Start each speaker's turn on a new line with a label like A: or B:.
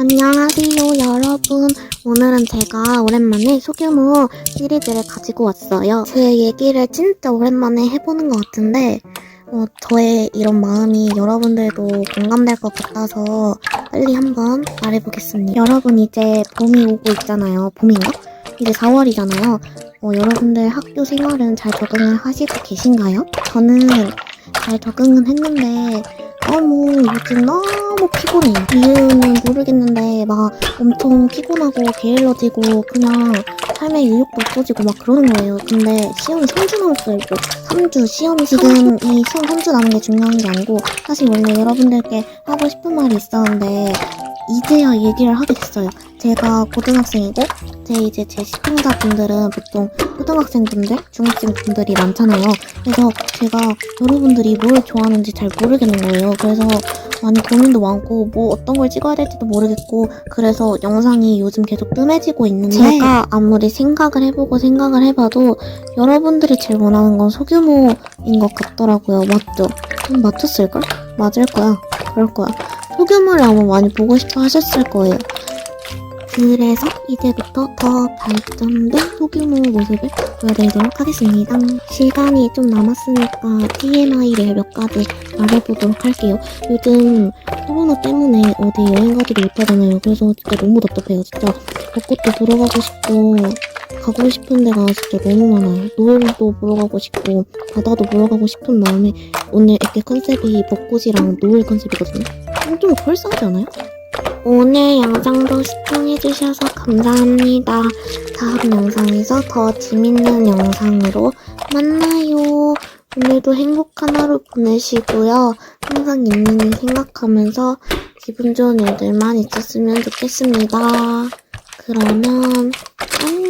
A: 안녕하세요 여러분. 오늘은 제가 오랜만에 소규모 시리즈를 가지고 왔어요. 제 얘기를 진짜 오랜만에 해보는 것 같은데 어, 저의 이런 마음이 여러분들도 공감될 것 같아서 빨리 한번 말해보겠습니다. 여러분 이제 봄이 오고 있잖아요. 봄인가? 이제 4월이잖아요. 어, 여러분들 학교 생활은 잘 적응을 하시고 계신가요? 저는 잘 적응은 했는데 너무 요즘 너무 피곤해요. 이유는 모르겠는데 막 엄청 피곤하고 게을러지고 그냥 삶의 의욕도 없어지고 막 그러는 거예요. 근데 시험이 3주 남았어요. 이거 3주 시험이 지금 이 시험 3주 남은 게 중요한 게 아니고 사실 원래 여러분들께 하고 싶은 말이 있었는데 이제야 얘기를 하게 됐어요. 제가 고등학생이고 제 이제 제 시청자 분들은 보통 초등학생 분들, 중학생 분들이 많잖아요. 그래서 제가 여러분들이 뭘 좋아하는지 잘 모르겠는 거예요. 그래서 많이 고민도 많고 뭐 어떤 걸 찍어야 될지도 모르겠고 그래서 영상이 요즘 계속 뜸해지고 있는데 제가 아무리 생각을 해보고 생각을 해봐도 여러분들이 제일 원하는 건 소규모인 것 같더라고요. 맞죠? 음, 맞췄을걸? 맞을 거야. 그럴 거야. 소규모를 아마 많이 보고 싶어 하셨을 거예요. 그래서 이제부터 더 발전된 소규모 모습을 보여드리도록 하겠습니다. 시간이 좀 남았으니까 TMI를 몇 가지 말해보도록 할게요. 요즘 코로나 때문에 어디 여행 가지도 못하잖아요. 그래서 진짜 너무 답답해요. 진짜 벚꽃도 보러 가고 싶고 가고 싶은 데가 진짜 너무 많아요. 노을도 보러 가고 싶고 바다도 보러 가고 싶은 마음에 오늘 이렇게 컨셉이 벚꽃이랑 노을 컨셉이거든요. 좀, 좀 펄싸지 않아요? 오늘 영상도 시청해주셔서 감사합니다. 다음 영상에서 더 재밌는 영상으로 만나요. 오늘도 행복한 하루 보내시고요. 항상 있는 일 생각하면서 기분 좋은 일들만 있었으면 좋겠습니다. 그러면 안녕.